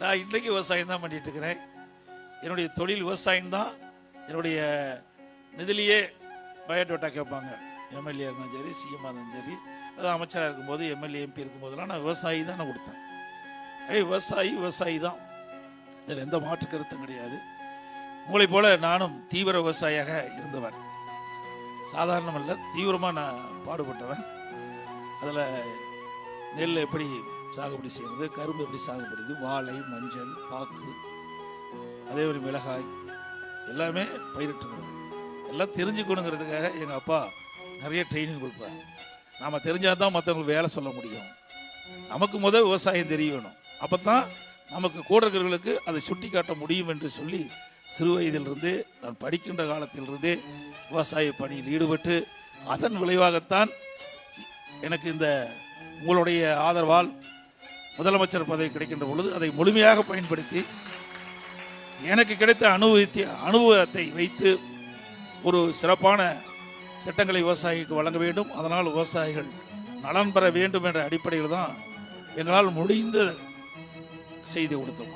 நான் இன்றைக்கு விவசாயம் தான் பண்ணிட்டு இருக்கிறேன். என்னுடைய தொழில் விவசாயம் தான். என்னுடைய நிதிலேயே பயோடோட்டா கேட்பாங்க. எம்எல்ஏ இருந்தாலும் சரி சிஎம் இருந்தாலும் சரி. அது அமைச்சராக இருக்கும்போது எம்எல்ஏ எம்பி இருக்கும்போதெல்லாம் நான் விவசாயி தான் நான் கொடுத்தேன். ஏய் விவசாயி விவசாயி தான். இதில் எந்த மாற்று கருத்தும் கிடையாது. உங்களைப் போல நானும் தீவிர விவசாயியாக இருந்தவன். சாதாரணமல்ல தீவிரமாக நான் பாடுபட்டவன். அதில் நெல் எப்படி சாகுபடி செய்கிறது கரும்பு எப்படி சாகுபடிது வாழை மஞ்சள் பாக்கு அதே மாதிரி மிளகாய் எல்லாமே பயிரிட்டுங்கிறது எல்லாம் தெரிஞ்சுக்கணுங்கிறதுக்காக எங்கள் அப்பா நிறைய ட்ரைனிங் கொடுப்பார். நாம் தெரிஞ்சால் தான் மற்றவங்களுக்கு வேலை சொல்ல முடியும். நமக்கு முதல் விவசாயம் தெரிய வேணும் அப்போ தான் நமக்கு கூட இருக்கிறவர்களுக்கு அதை சுட்டி காட்ட முடியும் என்று சொல்லி சிறு வயதிலிருந்து நான் படிக்கின்ற காலத்திலிருந்தே விவசாய பணியில் ஈடுபட்டு அதன் விளைவாகத்தான் எனக்கு இந்த உங்களுடைய ஆதரவால் முதலமைச்சர் பதவி கிடைக்கின்ற பொழுது அதை முழுமையாக பயன்படுத்தி எனக்கு கிடைத்த அனுபவத்தை அனுபவத்தை வைத்து ஒரு சிறப்பான திட்டங்களை விவசாயிக்கு வழங்க வேண்டும். அதனால் விவசாயிகள் நலன் பெற வேண்டும் என்ற அடிப்படையில் தான் எங்களால் முடிந்த செய்தி கொடுத்தோம்.